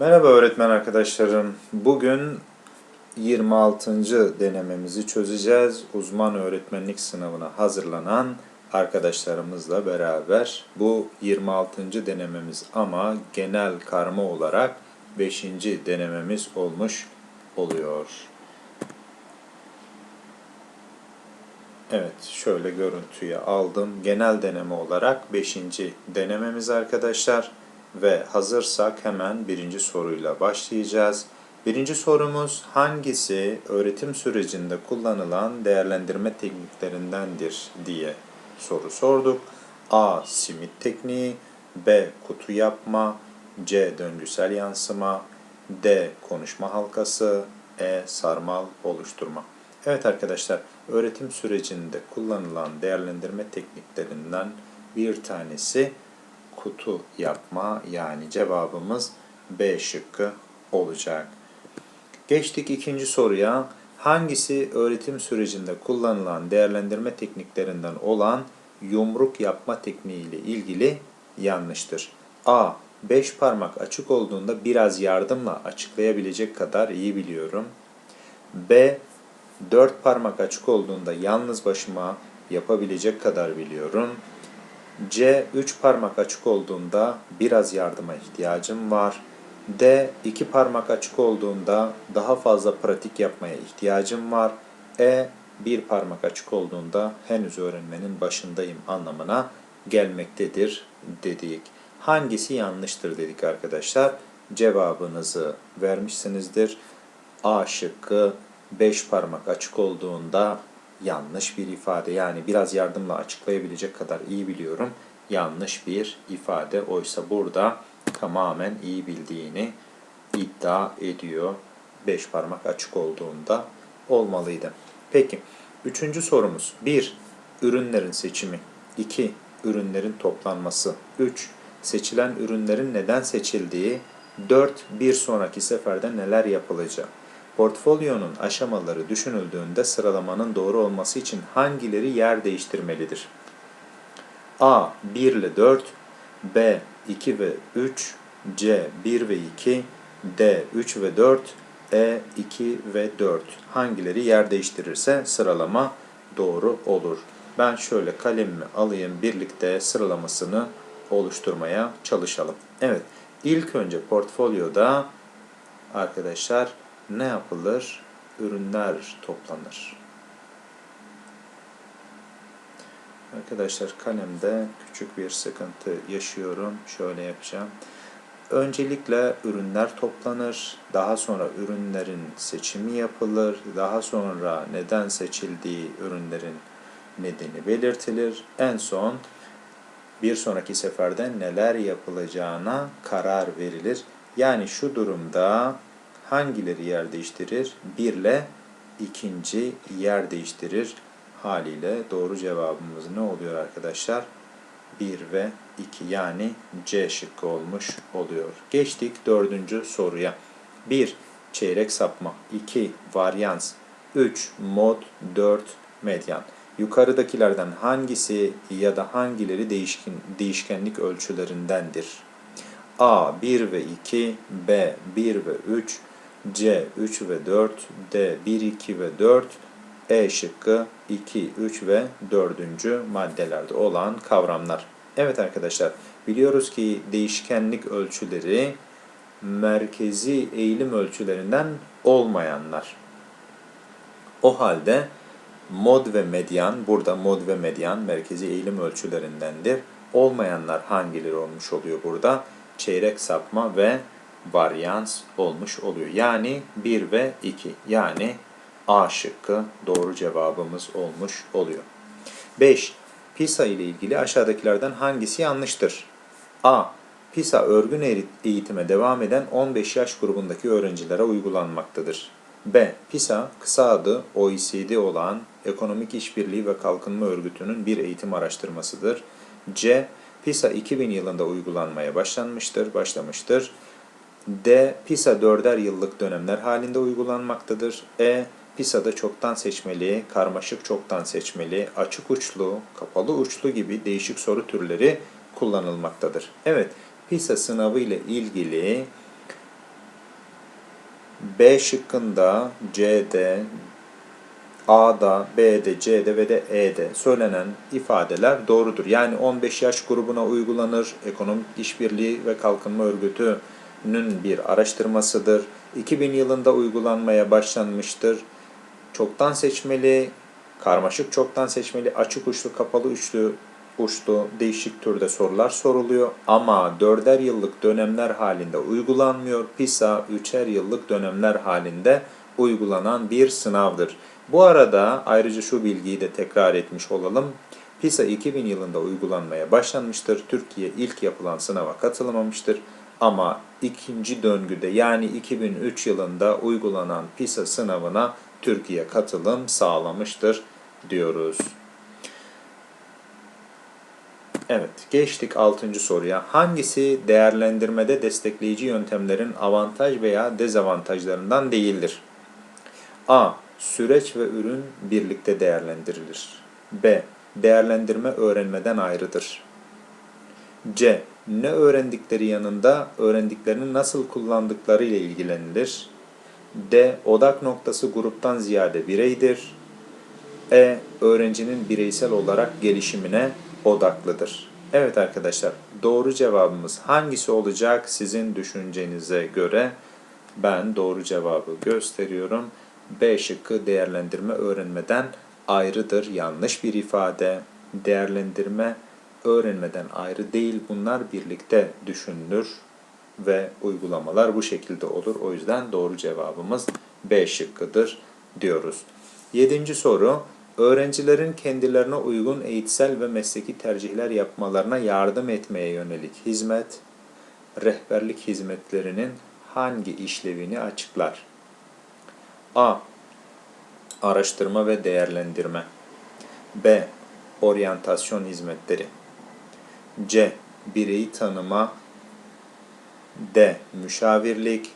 Merhaba öğretmen arkadaşlarım. Bugün 26. denememizi çözeceğiz. Uzman öğretmenlik sınavına hazırlanan arkadaşlarımızla beraber bu 26. denememiz ama genel karma olarak 5. denememiz olmuş oluyor. Evet, şöyle görüntüyü aldım. Genel deneme olarak 5. denememiz arkadaşlar. Ve hazırsak hemen birinci soruyla başlayacağız. Birinci sorumuz hangisi öğretim sürecinde kullanılan değerlendirme tekniklerindendir diye soru sorduk. A. Simit tekniği B. Kutu yapma C. Döngüsel yansıma D. Konuşma halkası E. Sarmal oluşturma Evet arkadaşlar, öğretim sürecinde kullanılan değerlendirme tekniklerinden bir tanesi kutu yapma yani cevabımız B şıkkı olacak. Geçtik ikinci soruya. Hangisi öğretim sürecinde kullanılan değerlendirme tekniklerinden olan yumruk yapma tekniği ile ilgili yanlıştır? A. Beş parmak açık olduğunda biraz yardımla açıklayabilecek kadar iyi biliyorum. B. Dört parmak açık olduğunda yalnız başıma yapabilecek kadar biliyorum. C. Üç parmak açık olduğunda biraz yardıma ihtiyacım var. D. iki parmak açık olduğunda daha fazla pratik yapmaya ihtiyacım var. E. Bir parmak açık olduğunda henüz öğrenmenin başındayım anlamına gelmektedir dedik. Hangisi yanlıştır dedik arkadaşlar. Cevabınızı vermişsinizdir. A şıkkı 5 parmak açık olduğunda yanlış bir ifade. Yani biraz yardımla açıklayabilecek kadar iyi biliyorum. Yanlış bir ifade. Oysa burada tamamen iyi bildiğini iddia ediyor. 5 parmak açık olduğunda olmalıydı. Peki. Üçüncü sorumuz. 1. Ürünlerin seçimi. 2. Ürünlerin toplanması. 3. Seçilen ürünlerin neden seçildiği. 4. Bir sonraki seferde neler yapılacağı. Portfolyonun aşamaları düşünüldüğünde sıralamanın doğru olması için hangileri yer değiştirmelidir? A. 1 ile 4 B. 2 ve 3 C. 1 ve 2 D. 3 ve 4 E. 2 ve 4 Hangileri yer değiştirirse sıralama doğru olur. Ben şöyle kalemimi alayım birlikte sıralamasını oluşturmaya çalışalım. Evet, ilk önce portfolyoda arkadaşlar ne yapılır? Ürünler toplanır. Arkadaşlar kalemde küçük bir sıkıntı yaşıyorum. Şöyle yapacağım. Öncelikle ürünler toplanır. Daha sonra ürünlerin seçimi yapılır. Daha sonra neden seçildiği ürünlerin nedeni belirtilir. En son bir sonraki seferde neler yapılacağına karar verilir. Yani şu durumda hangileri yer değiştirir? 1 ile ikinci yer değiştirir. Haliyle doğru cevabımız ne oluyor arkadaşlar? 1 ve 2 yani C şıkkı olmuş oluyor. Geçtik dördüncü soruya. 1. Çeyrek sapma. 2. Varyans. 3. Mod. 4. Medyan. Yukarıdakilerden hangisi ya da hangileri değişken, değişkenlik ölçülerindendir? A 1 ve 2, B 1 ve 3, C 3 ve 4, D 1, 2 ve 4, E şıkkı 2, 3 ve 4. maddelerde olan kavramlar. Evet arkadaşlar biliyoruz ki değişkenlik ölçüleri merkezi eğilim ölçülerinden olmayanlar. O halde mod ve medyan, burada mod ve medyan merkezi eğilim ölçülerindendir. Olmayanlar hangileri olmuş oluyor burada? Çeyrek sapma ve varyans olmuş oluyor. Yani 1 ve 2. Yani A şıkkı doğru cevabımız olmuş oluyor. 5. PISA ile ilgili aşağıdakilerden hangisi yanlıştır? A. PISA örgün eğitime devam eden 15 yaş grubundaki öğrencilere uygulanmaktadır. B. PISA kısa adı OECD olan Ekonomik İşbirliği ve Kalkınma Örgütü'nün bir eğitim araştırmasıdır. C. PISA 2000 yılında uygulanmaya başlanmıştır, başlamıştır. D. PISA dörder yıllık dönemler halinde uygulanmaktadır. E. PISA'da çoktan seçmeli, karmaşık çoktan seçmeli, açık uçlu, kapalı uçlu gibi değişik soru türleri kullanılmaktadır. Evet, PISA sınavı ile ilgili B şıkkında C'de, A'da, B'de, C'de ve de E'de söylenen ifadeler doğrudur. Yani 15 yaş grubuna uygulanır. Ekonomik İşbirliği ve Kalkınma Örgütü'nün bir araştırmasıdır. 2000 yılında uygulanmaya başlanmıştır. Çoktan seçmeli, karmaşık çoktan seçmeli, açık uçlu, kapalı uçlu, uçlu değişik türde sorular soruluyor. Ama dörder yıllık dönemler halinde uygulanmıyor. PISA üçer yıllık dönemler halinde uygulanan bir sınavdır. Bu arada ayrıca şu bilgiyi de tekrar etmiş olalım. PISA 2000 yılında uygulanmaya başlanmıştır. Türkiye ilk yapılan sınava katılmamıştır. Ama ikinci döngüde yani 2003 yılında uygulanan PISA sınavına Türkiye katılım sağlamıştır diyoruz. Evet, geçtik 6. soruya. Hangisi değerlendirmede destekleyici yöntemlerin avantaj veya dezavantajlarından değildir? A. Süreç ve ürün birlikte değerlendirilir. B. Değerlendirme öğrenmeden ayrıdır. C. Ne öğrendikleri yanında öğrendiklerini nasıl kullandıkları ile ilgilenilir. D. Odak noktası gruptan ziyade bireydir. E. Öğrencinin bireysel olarak gelişimine odaklıdır. Evet arkadaşlar, doğru cevabımız hangisi olacak sizin düşüncenize göre? Ben doğru cevabı gösteriyorum. B şıkkı değerlendirme öğrenmeden ayrıdır. Yanlış bir ifade. Değerlendirme öğrenmeden ayrı değil. Bunlar birlikte düşünülür ve uygulamalar bu şekilde olur. O yüzden doğru cevabımız B şıkkıdır diyoruz. Yedinci soru. Öğrencilerin kendilerine uygun eğitsel ve mesleki tercihler yapmalarına yardım etmeye yönelik hizmet, rehberlik hizmetlerinin hangi işlevini açıklar? A. Araştırma ve değerlendirme. B. Oryantasyon hizmetleri. C. Bireyi tanıma. D. Müşavirlik.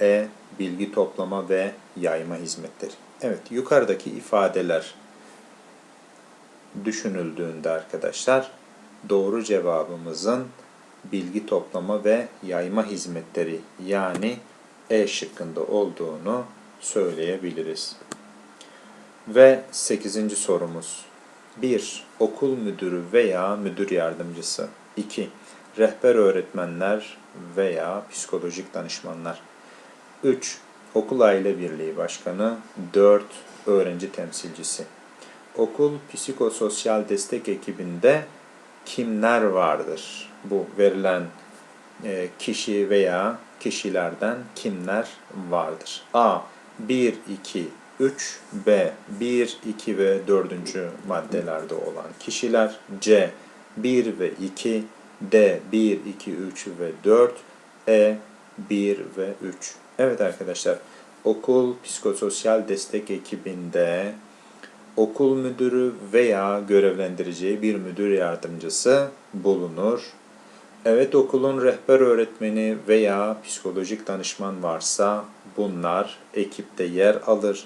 E. Bilgi toplama ve yayma hizmetleri. Evet, yukarıdaki ifadeler düşünüldüğünde arkadaşlar doğru cevabımızın bilgi toplama ve yayma hizmetleri yani E şıkkında olduğunu söyleyebiliriz. Ve 8. sorumuz. 1. Okul müdürü veya müdür yardımcısı. 2. Rehber öğretmenler veya psikolojik danışmanlar. 3. Okul aile birliği başkanı. 4. Öğrenci temsilcisi. Okul psikososyal destek ekibinde kimler vardır? Bu verilen e, kişi veya kişilerden kimler vardır? A. 1, 2, 3, B. 1, 2 ve 4. maddelerde olan kişiler. C. 1 ve 2, D. 1, 2, 3 ve 4, E. 1 ve 3. Evet arkadaşlar, okul psikososyal destek ekibinde okul müdürü veya görevlendireceği bir müdür yardımcısı bulunur. Evet okulun rehber öğretmeni veya psikolojik danışman varsa bunlar ekipte yer alır.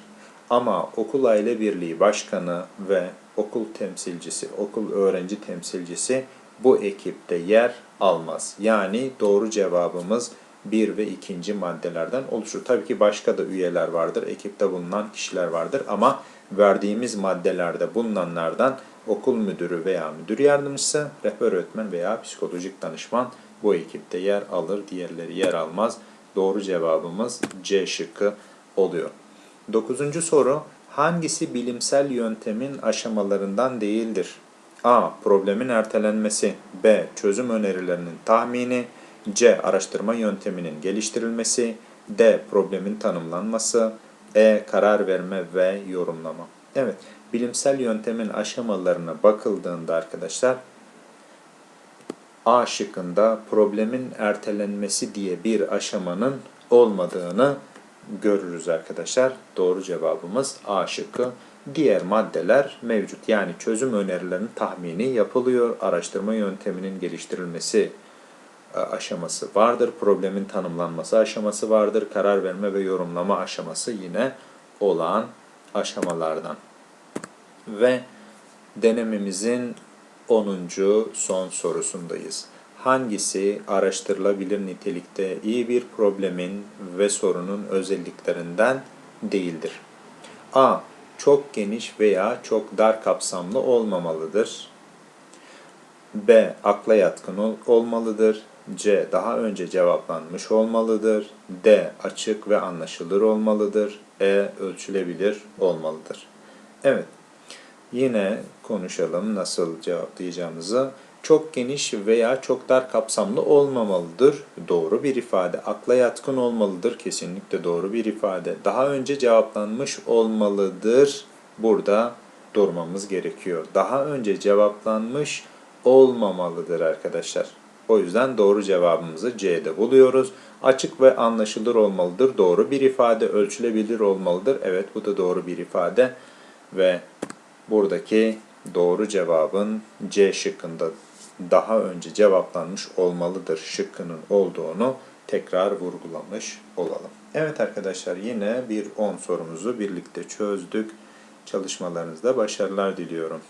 Ama okul aile birliği başkanı ve okul temsilcisi, okul öğrenci temsilcisi bu ekipte yer almaz. Yani doğru cevabımız 1 ve 2. maddelerden oluşur. Tabii ki başka da üyeler vardır, ekipte bulunan kişiler vardır ama verdiğimiz maddelerde bulunanlardan okul müdürü veya müdür yardımcısı, rehber öğretmen veya psikolojik danışman bu ekipte yer alır, diğerleri yer almaz. Doğru cevabımız C şıkkı oluyor. Dokuzuncu soru, hangisi bilimsel yöntemin aşamalarından değildir? A. Problemin ertelenmesi. B. Çözüm önerilerinin tahmini. C. Araştırma yönteminin geliştirilmesi. D. Problemin tanımlanması. E. Karar verme ve yorumlama. Evet, bilimsel yöntemin aşamalarına bakıldığında arkadaşlar, A şıkkında problemin ertelenmesi diye bir aşamanın olmadığını görürüz arkadaşlar. Doğru cevabımız A şıkkı. Diğer maddeler mevcut. Yani çözüm önerilerinin tahmini yapılıyor. Araştırma yönteminin geliştirilmesi e, aşaması vardır. Problemin tanımlanması aşaması vardır. Karar verme ve yorumlama aşaması yine olan aşamalardan. Ve denememizin 10. son sorusundayız. Hangisi araştırılabilir nitelikte iyi bir problemin ve sorunun özelliklerinden değildir? A. Çok geniş veya çok dar kapsamlı olmamalıdır. B. Akla yatkın ol- olmalıdır. C. Daha önce cevaplanmış olmalıdır. D. Açık ve anlaşılır olmalıdır. E. Ölçülebilir olmalıdır. Evet. Yine konuşalım nasıl cevaplayacağımızı. Çok geniş veya çok dar kapsamlı olmamalıdır. Doğru bir ifade. Akla yatkın olmalıdır. Kesinlikle doğru bir ifade. Daha önce cevaplanmış olmalıdır. Burada durmamız gerekiyor. Daha önce cevaplanmış olmamalıdır arkadaşlar. O yüzden doğru cevabımızı C'de buluyoruz. Açık ve anlaşılır olmalıdır. Doğru bir ifade. Ölçülebilir olmalıdır. Evet bu da doğru bir ifade. Ve buradaki doğru cevabın C şıkkında daha önce cevaplanmış olmalıdır şıkkının olduğunu tekrar vurgulamış olalım. Evet arkadaşlar yine bir 10 sorumuzu birlikte çözdük. Çalışmalarınızda başarılar diliyorum.